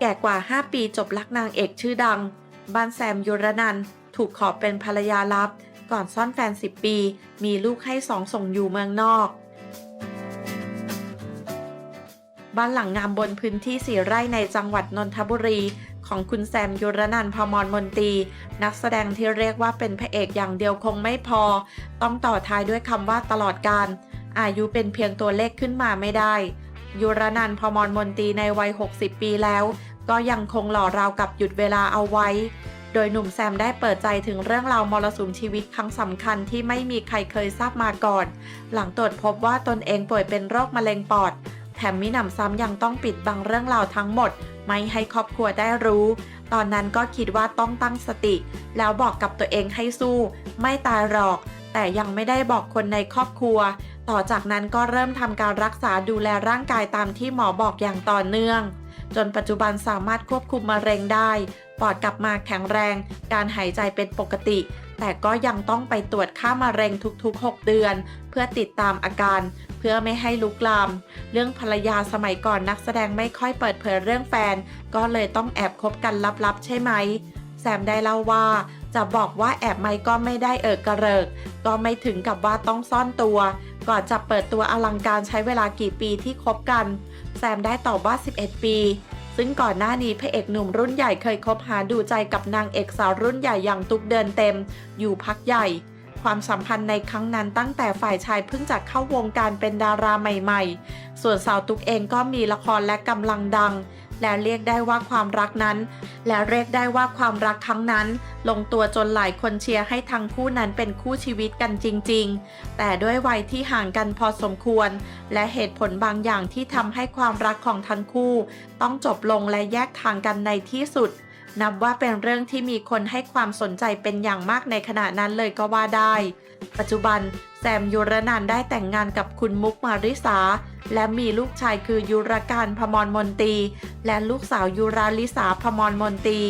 แก่กว่า 5 ปีจบลักนางเอกชื่อดัง บ้านแซมยุรนันท์ถูกขอเป็นภรรยาลับ ก่อนซ่อนแฟน 10 ปี มีลูกให้สองส่งอยู่เมืองนอก บ้านหลังงามบนพื้นที่สีไร่ในจังหวัดนนทบุรี ของคุณแซมยุรนันท์พมรมนตรี นักแสดงที่เรียกว่าเป็นพระเอกอย่างเดียวคงไม่พอ ต้องต่อท้ายด้วยคำว่าตลอดการ อายุเป็นเพียงตัวเลขขึ้นมาไม่ได้ ยุรนันพมรมนตรีในวัย 60 ปีแล้ว ก็ยังคงหล่อราวกับหยุดเวลาเอาไว้ โดยหนุ่มแซมได้เปิดใจถึงเรื่องราวมรสุมชีวิตครั้งสำคัญที่ไม่มีใครเคยทราบมาก่อน หลังตรวจพบว่าตนเองป่วยเป็นโรคมะเร็งปอด แถมมิหนำซ้ำยังต้องปิดบังเรื่องราวทั้งหมด ไม่ให้ครอบครัวได้รู้ ตอนนั้นก็คิดว่าต้องตั้งสติ แล้วบอกกับตัวเองให้สู้ ไม่ตายหรอก แต่ยังไม่ได้บอกคนในครอบครัว ต่อจากนั้นก็เริ่มทำการรักษาดูแลร่างกายตามที่หมอบอกอย่างต่อเนื่อง จนปัจจุบันสามารถควบคุมมะเร็งได้ ปอดกลับมาแข็งแรง การหายใจเป็นปกติ แต่ก็ยังต้องไปตรวจค่ามะเร็งทุกๆ 6 เดือน เพื่อติดตามอาการ เพื่อไม่ให้ลุกลาม เรื่องภรรยาสมัยก่อนนักแสดงไม่ค่อยเปิดเผยเรื่องแฟน ก็เลยต้องแอบคบกันลับๆ ใช่ไหมแซมได้เล่าว่า จะบอกว่าแอบไหมก็ไม่ได้เอิกกระเริก ก็ไม่ถึงกับว่าต้องซ่อนตัว ก่อนจะเปิดตัวอลังการใช้เวลากี่ปีที่คบกัน แซมได้ตอบว่า 11 ปี ซึ่งก่อนหน้านี้พระเอกหนุ่มรุ่นใหญ่เคยคบหาดูใจกับนางเอกสาวรุ่นใหญ่อย่างตุกเดินเต็ม อยู่พักใหญ่ ความสัมพันธ์ในครั้งนั้นตั้งแต่ฝ่ายชายเพิ่งจะเข้าวงการเป็นดาราใหม่ๆ ส่วนสาวตุกเองก็มีละครและกำลังดัง และเรียกได้ว่าความรักนั้น และเรียกได้ว่าความรักครั้งนั้น ลงตัวจนหลายคนเชียร์ให้ทั้งคู่นั้นเป็นคู่ชีวิตกันจริง ๆ แต่ด้วยวัยที่ห่างกันพอสมควร และเหตุผลบางอย่างที่ทำให้ความรักของทั้งคู่ ต้องจบลงและแยกทางกันในที่สุด นับว่าเป็นเรื่องที่มีคนให้ความสนใจเป็นอย่างมากในขณะนั้นเลยก็ว่าได้ ปัจจุบันแซมยุรนันได้แต่งงานกับคุณมุกมาริสา และมีลูกชายคือยุรการพมรมนตี และลูกสาวยุราลิสาพมรมนตี